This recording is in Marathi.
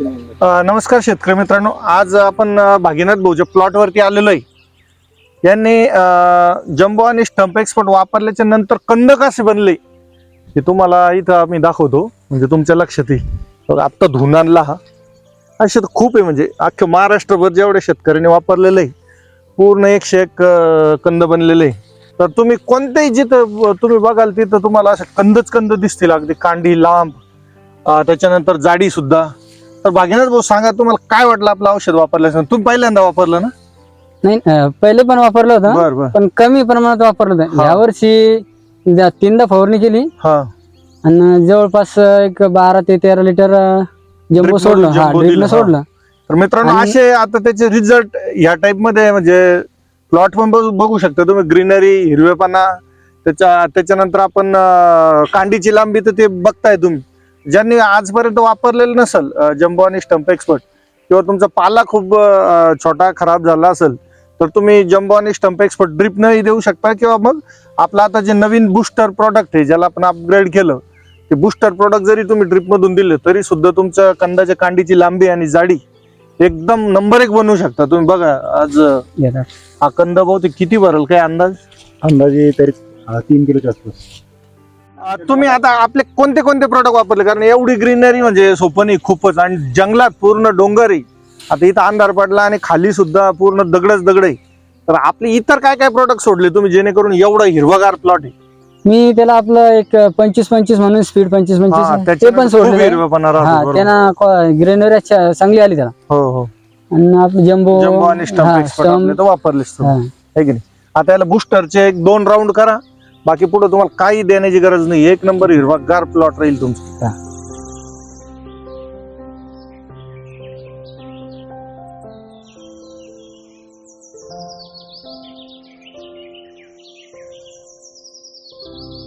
अ, नमस्कार शेतकरी मित्रांनो. आज आपण अ, भागीनाथ भाऊच्या प्लॉटवरती आलेलो आहे. यांनी अ, जम्बो आणि स्टंप एक्सपर्ट वापरल्याच्या नंतर कंद कसे बनले. हे तुम्हाला इथं आम्ही दाखवतो. म्हणजे तुमच्या लक्षात येईल. बघा आत्ता धुवून आणला हा. असे तर खूप आहे म्हणजे. अख्खं महाराष्ट्रभर जेवढ्या शेतकऱ्यांनी वापरलेलं आहे पूर्ण एकशे एक अ, कंद बनलेले आहे. तर तुम्ही कोणत्याही जिथं तुम्ही बघाल तिथं तुम्हाला असं कंदच कंद दिसतील अगदी. कांडी लांब. अ, त्याच्यानंतर जाडी सुद्धा. तर भागीनाथ भाऊ सांगा तुम्हाला काय वाटलं आपलं औषध वापरल्याचं तुम्ही पहिल्यांदा वापरलं ना? नाही अं, पहिले पण वापरलं होतं बर बर. पण कमी प्रमाणात वापरलं होतं. हा. या वर्षी ज्या तीनदा फवारणी केली हा. आणि जवळपास एक बारा ते तेरा लिटर अं, जम्बो Drip सोडलं. मधून हा जम्बो ड्रिपनं दिलं, हा. सोडलं. तर मित्रांनो आणि- असे आता त्याचे रिझल्ट ह्या टाइपमध्ये म्हणजे प्लॉट पण बघू बघू शकता तुम्ही. ग्रीनरी हिरवेपणा त्याच्या त्याच्यानंतर आपण अं, कांडीची लांबी तर ते बघताय तुम्ही. ज्यांनी आजपर्यंत वापरलेलं नसेल जम्बो आणि स्टंप एक्सपर्ट किंवा तुमचा पाला खूप छोटा खराब झाला असेल तर तुम्ही जम्बो आणि स्टंप एक्सपर्ट ड्रिप नही देऊ शकता किंवा मग आपलं आता जे नवीन बुस्टर प्रॉडक्ट आहे ज्याला आपण अपग्रेड केलं ते बुस्टर प्रॉडक्ट जरी तुम्ही ड्रिप मधून दिले तरी सुद्धा तुमच्या कंदाच्या कांडीची लांबी आणि जाडी एकदम नंबर एक बनवू शकता. तुम्ही बघा आज. हा कंद बहुतेक किती भरल? काय अंदाज? अंदाजे तरी तीन किलोच्या आसपास. तुम्ही आता आपले कोणते कोणते प्रॉडक्ट वापरले? कारण एवढी ग्रीनरी म्हणजे सोपं नाही खूपच. आणि जंगलात पूर्ण डोंगर आहे. आता इथं अंधार पडला आणि खाली सुद्धा पूर्ण दगडच दगड आहे. तर आपले इतर काय काय प्रोडक्ट सोडले तुम्ही जेणेकरून एवढा हिरवागार प्लॉट आहे? मी त्याला आपलं एक पंचवीस पंचवीस म्हणून स्पीड पंचवीस पंचवीस ते पण सोडलं. त्यांना ग्रेनरी चांगली आली त्याला. हो हो. आणि आपलं जम्बो जम्बो आणि की नाही? आता याला बुस्टरचे एक दोन राऊंड करा. बाकी पुढे तुम्हाला काही देण्याची गरज नाही. एक नंबर हिरवागार प्लॉट राहील तुमचा.